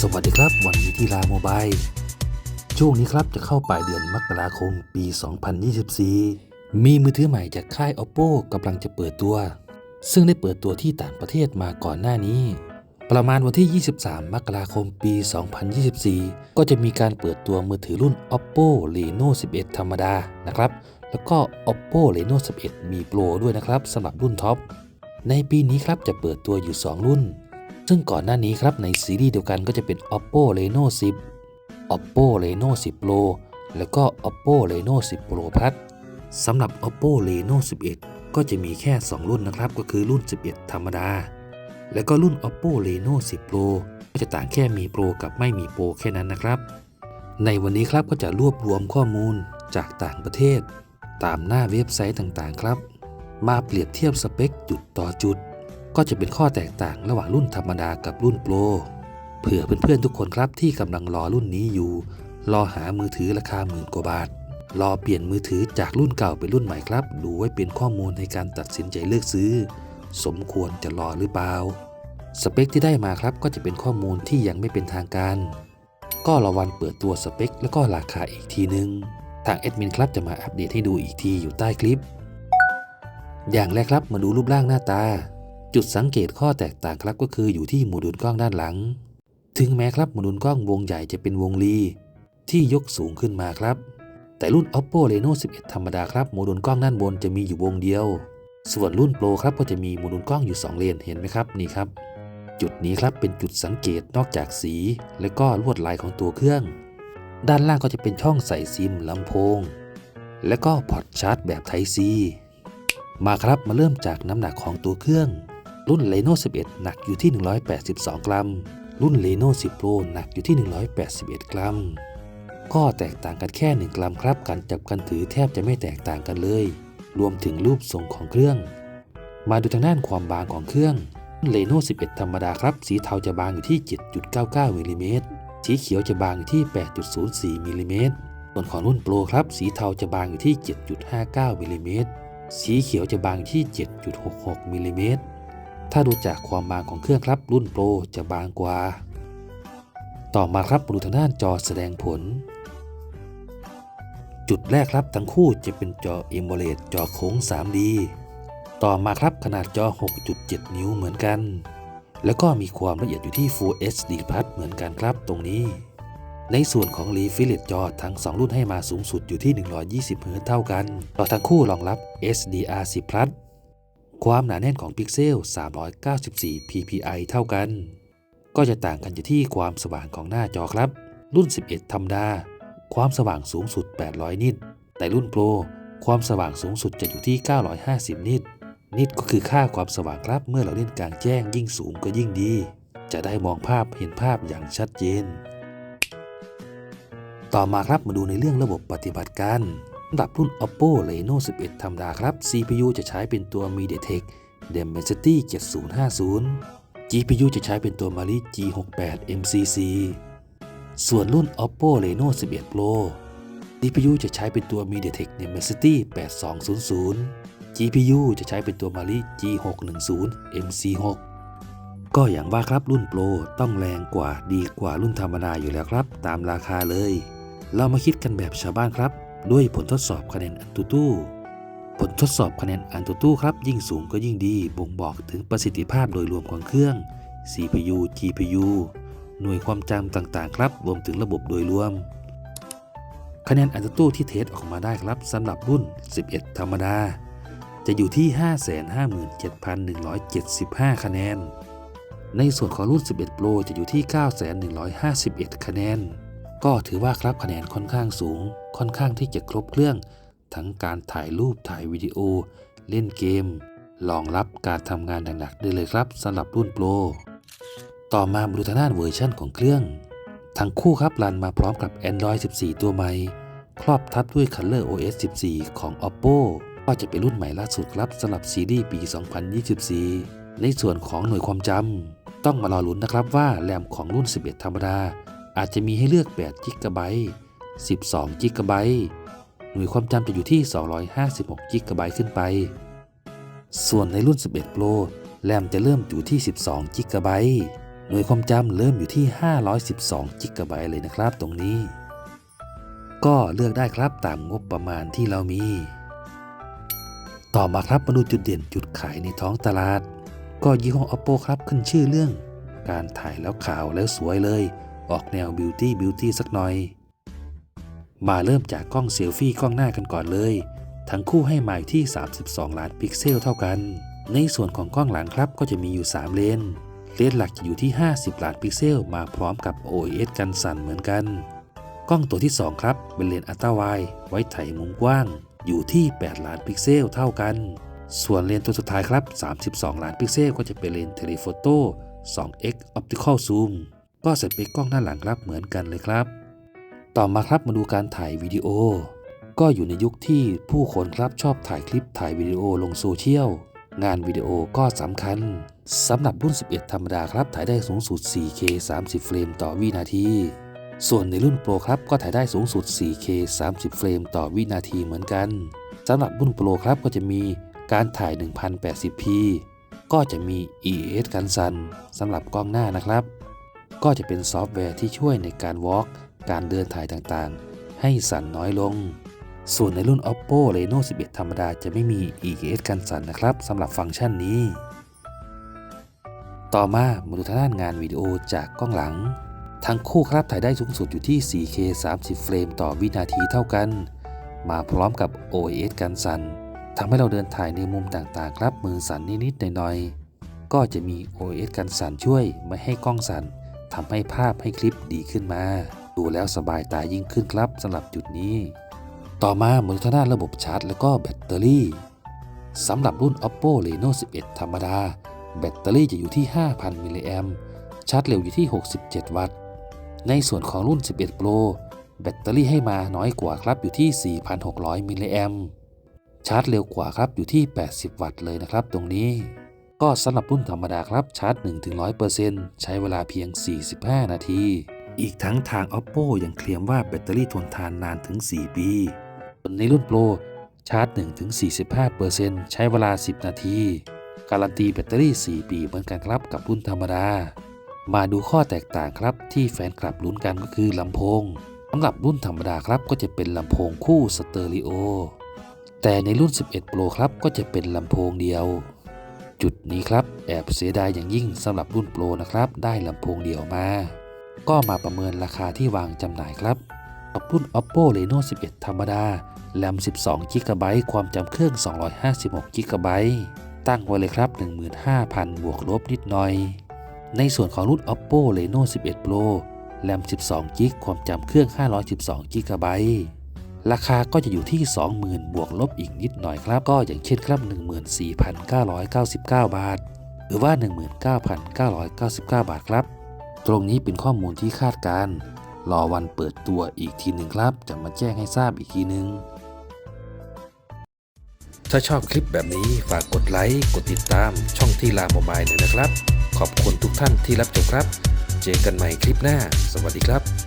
สวัสดีครับ วันนี้ที่ลาโมบายช่วงนี้ครับจะเข้าปลายเดือนมกราคมปี 2024 มีมือถือใหม่จากค่าย oppo กำลังจะเปิดตัว ซึ่งได้เปิดตัวที่ต่างประเทศมาก่อนหน้านี้ ประมาณวันที่ 23 มกราคมปี 2024 ก็จะมีการเปิดตัวมือถือรุ่น oppo reno 11 ธรรมดานะครับ แล้วก็ oppo reno 11 มี pro ด้วยนะครับสำหรับรุ่นท็อป ในปีนี้ครับจะเปิดตัวอยู่ 2 รุ่น ซึ่งก่อนหน้านี้ครับในซีรีส์เดียวกันก็จะเป็น oppo reno 10 oppo reno 10 pro แล้วก็ oppo reno 10 pro plus สำหรับ oppo reno 11 ก็จะมีแค่ 2 รุ่นนะครับ ก็คือรุ่น 11 ธรรมดา แล้วก็รุ่น oppo reno 10 pro ก็จะต่างแค่มี pro กับไม่มี pro แค่นั้นนะครับ ในวันนี้ครับก็จะรวบรวมข้อมูลจากต่างประเทศ ตามหน้าเว็บไซต์ต่างๆ ครับ มาเปรียบเทียบสเปคจุดต่อจุด ก็จะเป็นข้อแตกต่างระหว่างรุ่นธรรมดากับรุ่นโปรเผื่อเพื่อนๆทุกคนครับที่กำลังรอรุ่นนี้อยู่ รอหามือถือราคาหมื่นกว่าบาท รอเปลี่ยนมือถือจากรุ่นเก่าเป็นรุ่นใหม่ครับ ดูไว้เป็นข้อมูลในการตัดสินใจเลือกซื้อ สมควรจะรอหรือเปล่า สเปคที่ได้มาครับก็จะเป็นข้อมูลที่ยังไม่เป็นทางการ ก็รอวันเปิดตัวสเปค แล้วก็ราคาอีกทีนึง ทางแอดมินครับจะมาอัปเดตให้ดูอีกทีอยู่ใต้คลิป อย่างแรกครับมาดูรูปร่างหน้าตา จุดสังเกตข้อแตกต่างครับก็คืออยู่ที่โมดูลกล้องด้านหลัง ถึงแม้ครับโมดูลกล้องวงใหญ่จะเป็นวงรีที่ยกสูงขึ้นมาครับ แต่รุ่น oppo reno 11 ธรรมดาครับโมดูลกล้องด้านบนจะมีอยู่วงเดียว ส่วนรุ่น pro ครับก็จะมีโมดูลกล้องอยู่ 2 เลนเห็นไหมครับนี่ครับ จุดนี้ครับเป็นจุดสังเกตนอกจากสี และก็ลวดลายของตัวเครื่อง ด้านล่างก็จะเป็นช่องใส่ซิมลำโพง และก็พอร์ตชาร์จแบบ Type C มาครับมาเริ่มจากน้ำหนักของตัวเครื่อง รุ่น Reno 11 หนักอยู่ที่ 182 กรัม รุ่น Reno 10 Pro หนักอยู่ที่ 181 กรัม ก็แตกต่างกันแค่ 1 กรัมครับการจับกันถือแทบจะไม่แตกต่างกันเลย รวมถึงรูปทรงของเครื่อง มาดูทางด้านความบางของเครื่อง Reno 11 ธรรมดาครับ สีเทาจะบางอยู่ที่ 7.99มิลลิเมตรสีเขียวจะบางอยู่ที่ 8.04มิลลิเมตรส่วนของรุ่น Pro ครับ สีเทาจะบางอยู่ที่ 7.59มิลลิเมตร สีเขียวจะบางที่ 7.66มิลลิเมตรถ้าดูจากความบางของเครื่องครับรุ่นโปรจะบางกว่า ต่อมาครับมาดูทางด้านจอแสดงผล จุดแรกครับทั้งคู่จะเป็นจอ AMOLED จอโค้ง 3D ต่อมาครับขนาดจอ 6.7 นิ้วเหมือนกัน แล้วก็มีความละเอียดอยู่ที่ Full HD Plus เหมือนกันครับตรงนี้ ในส่วนของ Refresh จอทั้ง 2 รุ่นให้มาสูงสุดอยู่ที่ 120 Hz เท่ากันต่อทั้งคู่รองรับ SDR10 Plus ความหนาแน่นของพิกเซล 394 ppi เท่ากัน ก็จะต่างกันอยู่ที่ความสว่างของหน้าจอครับ รุ่น 11 ธรรมดา ความสว่างสูงสุด 800 นิต แต่รุ่นโปร ความสว่างสูงสุดจะอยู่ที่ 950 นิต นิตก็คือค่าความสว่างครับ เมื่อเราเล่นกลางแจ้งยิ่งสูงก็ยิ่งดี จะได้มองภาพเห็นภาพอย่างชัดเจน ต่อมาครับมาดูในเรื่องระบบปฏิบัติการสำหรับรุ่น oppo reno 11 ธรรมดาครับ CPU จะใช้เป็นตัว mediatek dimensity 7050 GPU จะใช้เป็นตัว Mali G68 MCC ส่วนรุ่น oppo reno 11 pro CPU จะใช้เป็นตัว mediatek dimensity 8200 GPU จะใช้เป็นตัว Mali G610 MC6 ก็อย่างว่าครับรุ่นโปรต้องแรงกว่าดีกว่ารุ่นธรรมดาอยู่แล้วครับ ตามราคาเลย เรามาคิดกันแบบชาวบ้านครับ ด้วยผลทดสอบคะแนนอันตูตู้ผลทดสอบคะแนนอันตูตู้ครับ ยิ่งสูงก็ยิ่งดี บ่งบอกถึงประสิทธิภาพโดยรวมของเครื่อง CPU GPU หน่วยความจำต่างๆ ครับ รวมถึงระบบโดยรวม คะแนนอันตูตู้ที่เทสออกมาได้ครับสำหรับรุ่น 11 ธรรมดา จะอยู่ที่ 557,175 คะแนน ในส่วนของรุ่น 11 Pro จะอยู่ที่ 9,151 คะแนน ก็ถือว่าครับคะแนนค่อนข้างสูง ค่อนข้างที่จะครบเครื่อง ทั้งการถ่ายรูปถ่ายวิดีโอ เล่นเกมรองรับการทำงานหนักๆได้เลยครับสำหรับรุ่น Pro ต่อมาบรูทางด้านเวอร์ชันของเครื่อง ทั้งคู่ครับรันมาพร้อมกับ Android 14 ตัวใหม่ ครอบทับด้วย Color OS 14 ของ Oppo ก็จะเป็นรุ่นใหม่ล่าสุดครับสำหรับซีรีส์ปี 2024 ในส่วนของหน่วยความจำต้องมารอลุ้นนะครับว่าแรมของรุ่น 11 ธรรมดา อาจจะมีให้เลือก8 g b 12 g b หน่วยความจำจะอยู่ที่ 256 g b ขึ้นไป ส่วนในรุ่น 11 Pro แรมจะเริ่มอยู่ที่ 12 g b หน่วยความจำเริ่มอยู่ที่ 512 g b เลยนะครับตรงนี้ ก็เลือกได้ครับตามงบประมาณที่เรามี ต่อมาครับมาดูจุดเด่นจุดขายในท้องตลาด ก็ยี่ห้อ Oppo ครับขึ้นชื่อเรื่อง การถ่ายแล้วขาวแล้วสวยเลย ออกแนวบิวตี้บิวตี้สักหน่อย มาเริ่มจากกล้องเซลฟี่กล้องหน้ากันก่อนเลย ทั้งคู่ให้มาอยู่ที่ 32 ล้านพิกเซลเท่ากัน ในส่วนของกล้องหลังครับก็จะมีอยู่ 3 เลน เลนหลักจะอยู่ที่ 50 ล้านพิกเซลมาพร้อมกับ OIS กันสั่นเหมือนกัน กล้องตัวที่ 2 ครับ เป็นเลนอัลตราไวไว้ถ่ายมุมกว้าง อยู่ที่ 8 ล้านพิกเซลเท่ากัน ส่วนเลนตัวสุดท้ายครับ 32 ล้านพิกเซลก็จะเป็นเลนเทเลโฟโต้ 2x Optical Zoom ก็เสเปกล้องด้านหลังครับเหมือนกันเลยครับ ต่อมาครับมาดูการถ่ายวิดีโอ ก็อยู่ในยุคที่ผู้คนครับชอบถ่ายคลิปถ่ายวิดีโอลงโซเชียลงานวิดีโอก็สำคัญสำหรับรุ่น 11 ธรรมดาครับถ่ายได้สูงสุด 4K 30 เฟรมต่อวินาที ส่วนในรุ่นโปรครับก็ถ่ายได้สูงสุด 4K 30 เฟรมต่อวินาทีเหมือนกันสำหรับรุ่นโปรครับก็จะมีการถ่าย 1080p ก็จะมี ES กันสั่นสำหรับกล้องหน้านะครับ ก็จะเป็นซอฟต์แวร์ที่ช่วยในการวอล์กการเดินถ่ายต่างๆ ให้สั่นน้อยลง ส่วนในรุ่น Oppo Reno 11 ธรรมดาจะไม่มี EOS กันสั่นนะครับสำหรับฟังก์ชันนี้ ต่อมามาดูทางด้านงานวิดีโอจากกล้องหลัง ทั้งคู่ครับถ่ายได้สูงสุดอยู่ที่ 4K 30 เฟรมต่อวินาทีเท่ากัน มาพร้อมกับ OIS กันสั่นทำให้เราเดินถ่ายในมุมต่างๆ ครับมือสั่นนิดๆหน่อยๆก็จะมี OIS กันสั่นช่วยไม่ให้กล้องสั่น ทำให้ภาพให้คลิปดีขึ้นมา ดูแล้วสบายตายิ่งขึ้นครับสำหรับจุดนี้ ต่อมามาดูทางด้านระบบชาร์จ และก็แบตเตอรี่สำหรับรุ่น Oppo Reno 11 ธรรมดา แบตเตอรี่จะอยู่ที่ 5,000 มิลลิแอมป์ชาร์จเร็วอยู่ที่ 67 วัตต์ ในส่วนของรุ่น 11 Pro แบตเตอรี่ให้มาน้อยกว่าครับอยู่ที่ 4,600 มิลลิแอมป์ชาร์จเร็วกว่าครับอยู่ที่ 80 วัตต์เลยนะครับตรงนี้ ก็สำหรับรุ่นธรรมดาครับชาร์จ 1-100%ใช้เวลาเพียง 45 นาที อีกทั้งทาง Oppo ยังเคลมว่าแบตเตอรี่ทนทานนานถึง 4 ปีส่วนในรุ่น Pro ชาร์จ 1-45%ใช้เวลา 10 นาที การันตีแบตเตอรี่ 4 ปีเหมือนกันครับกับรุ่นธรรมดา มาดูข้อแตกต่างครับที่แฟนคลับลุ้นกันก็คือลำโพงสำหรับรุ่นธรรมดาครับก็จะเป็นลำโพงคู่สเตอริโอแต่ในรุ่น 11 Pro ครับก็จะเป็นลำโพงเดียว จุดนี้ครับ แอบเสียดายอย่างยิ่งสำหรับรุ่นโปรนะครับ ได้ลำโพงเดียวมา ก็มาประเมินราคาที่วางจำหน่ายครับกับรุ่น Oppo Reno 11 ธรรมดาแรม 12 g b ความจำเครื่อง 256 g b ตั้งไว้เลยครับ 15,000 บวกลบนิดหน่อย ในส่วนของรุ่น Oppo Reno 11 Pro แรม 12 g b ความจำเครื่อง 512 g b ราคาก็จะอยู่ที่ 20,000 บวกลบอีกนิดหน่อยครับ ก็อย่างเช่นครับ 14,999 บาท หรือว่า 19,999 บาทครับ ตรงนี้เป็นข้อมูลที่คาดการ รอวันเปิดตัวอีกทีหนึ่งครับ จะมาแจ้งให้ทราบอีกทีหนึ่งถ้าชอบคลิปแบบนี้ฝากกดไลค์ กดติดตามช่องที่ลาโมบายหน่อยนะครับ ขอบคุณทุกท่านที่รับชมครับ เจอกันใหม่คลิปหน้า สวัสดีครับ